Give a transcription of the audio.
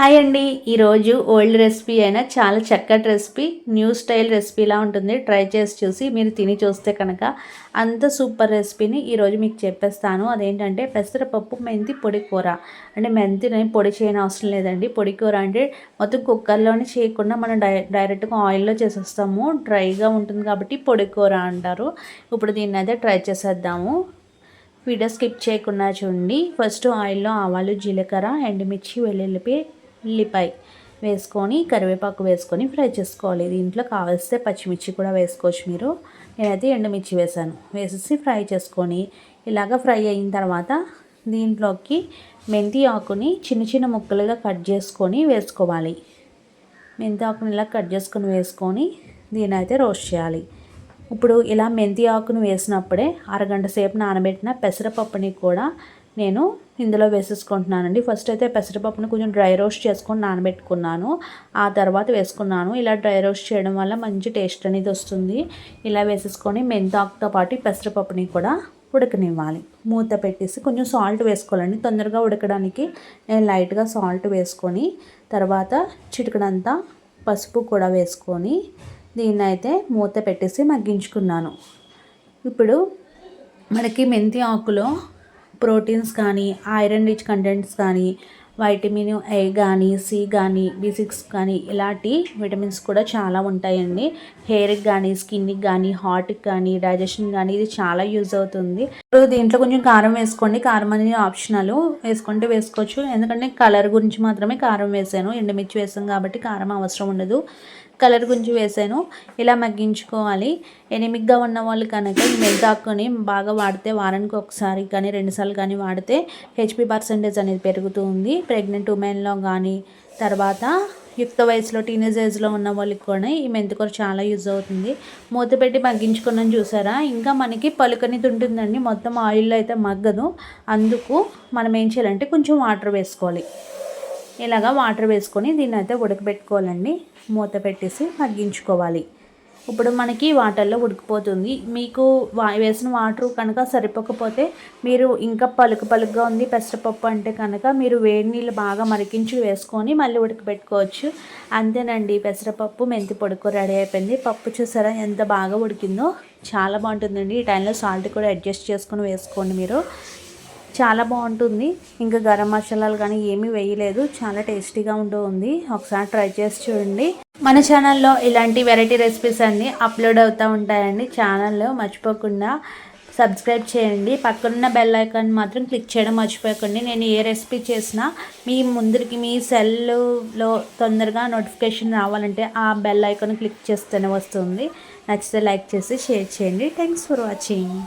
Hi అండి. ఈరోజు old recipe అయినా చాలా చక్కటి రెసిపీ న్యూ స్టైల్ రెసిపీలా ఉంటుంది. ట్రై చేసి చూసి మీరు తిని చూస్తే కనుక అంత సూపర్ రెసిపీని ఈరోజు మీకు చెప్పేస్తాను. అదేంటంటే పెసరపప్పు మెంతి పొడి కూర. అంటే మెంతిని పొడి చేయని అవసరం లేదండి. పొడి కూర అంటే మొత్తం కుక్కర్లోనే చేయకుండా మనం డై డైరెక్ట్గా ఆయిల్లో చేసేస్తాము. డ్రైగా ఉంటుంది కాబట్టి పొడి కూర అంటారు. ఇప్పుడు దీన్ని అయితే ట్రై చేసేద్దాము. వీడియో స్కిప్ చేయకుండా చూడండి. ఫస్ట్ ఆయిల్లో ఆవాలు జీలకర్ర ఎండుమిర్చి వెల్లుల్లిపి ఉల్లిపాయ వేసుకొని కరివేపాకు వేసుకొని ఫ్రై చేసుకోవాలి. దీంట్లో కావలిస్తే పచ్చిమిర్చి కూడా వేసుకోవచ్చు మీరు. నేనైతే ఎండుమిర్చి వేసాను. వేసేసి ఫ్రై చేసుకొని ఇలాగ ఫ్రై అయిన తర్వాత దీంట్లోకి మెంతి ఆకుని చిన్న చిన్న ముక్కలుగా కట్ చేసుకొని వేసుకోవాలి. మెంతి ఆకుని ఇలా కట్ చేసుకొని వేసుకొని దీని అయితే రోస్ట్ చేయాలి. ఇప్పుడు ఇలా మెంతి ఆకును వేసినప్పుడే అరగంట సేపు నానబెట్టిన పెసరపప్పుని కూడా నేను ఇందులో వేసేసుకుంటున్నానండి. ఫస్ట్ అయితే పెసరపప్పును కొంచెం డ్రై రోస్ట్ చేసుకొని నానబెట్టుకున్నాను. ఆ తర్వాత వేసుకున్నాను. ఇలా డ్రై రోస్ట్ చేయడం వల్ల మంచి టేస్ట్ అనేది వస్తుంది. ఇలా వేసేసుకొని మెంతాకుతో పాటు పెసరపప్పుని కూడా ఉడకనివ్వాలి. మూత పెట్టేసి కొంచెం సాల్ట్ వేసుకోవాలండి. తొందరగా ఉడకడానికి నేను లైట్గా సాల్ట్ వేసుకొని తర్వాత చిటికడంతా పసుపు కూడా వేసుకొని దీన్ని అయితే మూత పెట్టేసి మగ్గించుకున్నాను. ఇప్పుడు మనకి మెంతి ఆకులో ప్రోటీన్స్ కానీ ఐరన్ రిచ్ కంటెంట్స్ కానీ వైటమిన్ ఏ కానీ సి కానీ బి సిక్స్ కానీ ఇలాంటి విటమిన్స్ కూడా చాలా ఉంటాయండి. హెయిర్కి కానీ స్కిన్కి కానీ హార్ట్కి కానీ డైజెషన్ కానీ ఇది చాలా యూజ్ అవుతుంది. ఇప్పుడు దీంట్లో కొంచెం కారం వేసుకోండి. కారం అనేది ఆప్షనల్. వేసుకుంటే వేసుకోవచ్చు. ఎందుకంటే కలర్ గురించి మాత్రమే కారం వేసాను. ఎండుమిర్చి వేసాం కాబట్టి కారం అవసరం ఉండదు. కలర్ గురించి వేసాను. ఇలా మగ్గించుకోవాలి. ఎనిమిగ్గా ఉన్న వాళ్ళు కనుక ఈ మెగ్గాకుని బాగా వాడితే వారానికి ఒకసారి కానీ రెండుసార్లు కానీ వాడితే హెచ్పి పర్సంటేజ్ అనేది పెరుగుతుంది. ప్రెగ్నెంట్ ఉమెన్లో కానీ తర్వాత యుక్త వయసులో టీనేజ్ ఏజ్లో ఉన్న వాళ్ళకి కూడా ఈ మెంతికూర చాలా యూజ్ అవుతుంది. మూత పెట్టి మగ్గించుకున్నాను చూసారా? ఇంకా మనకి పలుకనిది ఉంటుందండి. మొత్తం ఆయిల్లో అయితే మగ్గదు. అందుకు మనం ఏం చేయాలంటే కొంచెం వాటర్ వేసుకోవాలి. ఇలాగా వాటర్ వేసుకొని దీన్ని అయితే ఉడకబెట్టుకోవాలండి. మూత పెట్టేసి మగ్గించుకోవాలి. ఇప్పుడు మనకి వాటర్లో ఉడికిపోతుంది. మీకు వేసిన వాటర్ కనుక సరిపోకపోతే మీరు ఇంకా పలుకు పలుకుగా ఉంది. పెసరపప్పు అంటే కనుక మీరు వేడి నీళ్ళు బాగా మరిగించి వేసుకొని మళ్ళీ ఉడకబెట్టుకోవచ్చు. అంతేనండి పెసరపప్పు మెంతి పొడుకు రెడీ అయిపోయింది. పప్పు చూసారా ఎంత బాగా ఉడికిందో? చాలా బాగుంటుందండి. ఈ టైంలో సాల్ట్ కూడా అడ్జస్ట్ చేసుకొని వేసుకోండి మీరు. చాలా బాగుంటుంది. ఇంకా గరం మసాలాలు కానీ ఏమీ వేయలేదు. చాలా టేస్టీగా ఉంటుంది ఒకసారి ట్రై చేసి చూడండి. మన ఛానల్లో ఇలాంటి వెరైటీ రెసిపీస్ అన్నీ అప్లోడ్ అవుతూ ఉంటాయండి ఛానల్లో. మర్చిపోకుండా సబ్స్క్రైబ్ చేయండి. పక్కనున్న బెల్ ఐకాన్ మాత్రం క్లిక్ చేయడం మర్చిపోకండి. నేను ఏ రెసిపీ చేసినా మీ ముందరికి మీ సెల్లో తొందరగా నోటిఫికేషన్ రావాలంటే ఆ బెల్ ఐకాన్ క్లిక్ చేస్తేనే వస్తుంది. నచ్చితే లైక్ చేసి షేర్ చేయండి. Thanks for watching.